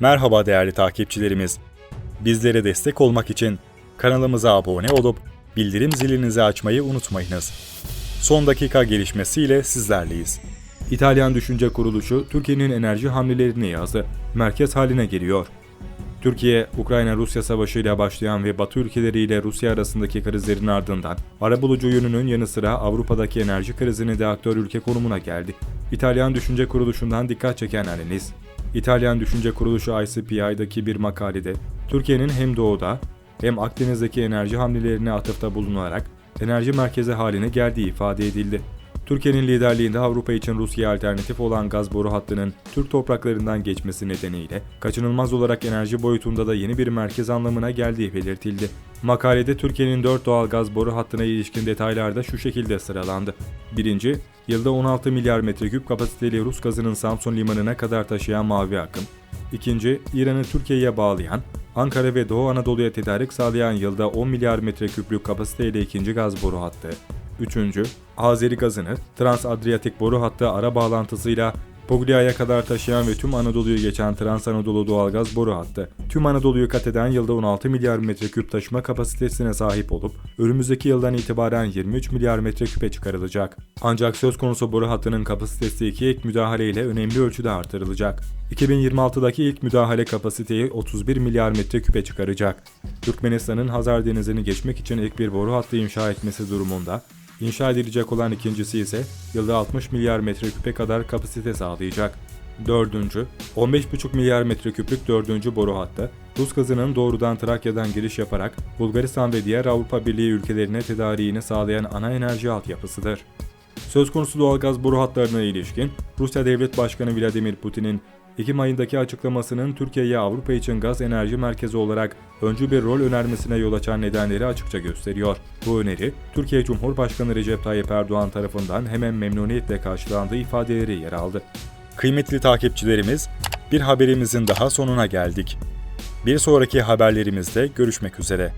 Merhaba değerli takipçilerimiz. Bizlere destek olmak için kanalımıza abone olup bildirim zilinizi açmayı unutmayınız. Son dakika gelişmesiyle sizlerleyiz. İtalyan Düşünce Kuruluşu Türkiye'nin enerji hamlelerini yazdı. Merkez haline geliyor. Türkiye, Ukrayna-Rusya savaşıyla başlayan ve Batı ülkeleriyle Rusya arasındaki krizlerin ardından arabulucu yönünün yanı sıra Avrupa'daki enerji krizini de aktör ülke konumuna geldi. İtalyan Düşünce Kuruluşu'ndan dikkat çeken analiz. İtalyan Düşünce Kuruluşu ICPI'daki bir makalede Türkiye'nin hem doğuda hem Akdeniz'deki enerji hamlelerine atıfta bulunarak enerji merkezi haline geldiği ifade edildi. Türkiye'nin liderliğinde Avrupa için Rusya'ya alternatif olan gaz boru hattının Türk topraklarından geçmesi nedeniyle kaçınılmaz olarak enerji boyutunda da yeni bir merkez anlamına geldiği belirtildi. Makalede Türkiye'nin 4 doğal gaz boru hattına ilişkin detaylar da şu şekilde sıralandı. Birinci, yılda 16 milyar metreküp kapasiteli Rus gazının Samsun limanına kadar taşıyan Mavi Akım. İkinci, İran'ı Türkiye'ye bağlayan, Ankara ve Doğu Anadolu'ya tedarik sağlayan yılda 10 milyar metreküplük kapasiteyle ikinci gaz boru hattı. Üçüncü, Azeri gazını Trans-Adriyatik boru hattı ara bağlantısıyla Poglia'ya kadar taşıyan ve tüm Anadolu'yu geçen Trans Anadolu doğalgaz boru hattı. Tüm Anadolu'yu kat eden yılda 16 milyar metreküp taşıma kapasitesine sahip olup önümüzdeki yıldan itibaren 23 milyar metreküpe çıkarılacak. Ancak söz konusu boru hattının kapasitesi iki ek müdahale ile önemli ölçüde artırılacak. 2026'daki ilk müdahale kapasiteyi 31 milyar metreküpe çıkaracak. Türkmenistan'ın Hazar Denizi'ni geçmek için ek bir boru hattı inşa etmesi durumunda İnşa edilecek olan ikincisi ise yılda 60 milyar metreküpe kadar kapasite sağlayacak. Dördüncü, 15,5 milyar metreküplük dördüncü boru hattı, Rus gazının doğrudan Trakya'dan giriş yaparak Bulgaristan ve diğer Avrupa Birliği ülkelerine tedariğini sağlayan ana enerji altyapısıdır. Söz konusu doğalgaz boru hatlarına ilişkin Rusya Devlet Başkanı Vladimir Putin'in Ekim ayındaki açıklamasının Türkiye'ye Avrupa için gaz enerji merkezi olarak öncü bir rol önermesine yol açan nedenleri açıkça gösteriyor. Bu öneri, Türkiye Cumhurbaşkanı Recep Tayyip Erdoğan tarafından hemen memnuniyetle karşılandığı ifadeleri yer aldı. Kıymetli takipçilerimiz, bir haberimizin daha sonuna geldik. Bir sonraki haberlerimizde görüşmek üzere.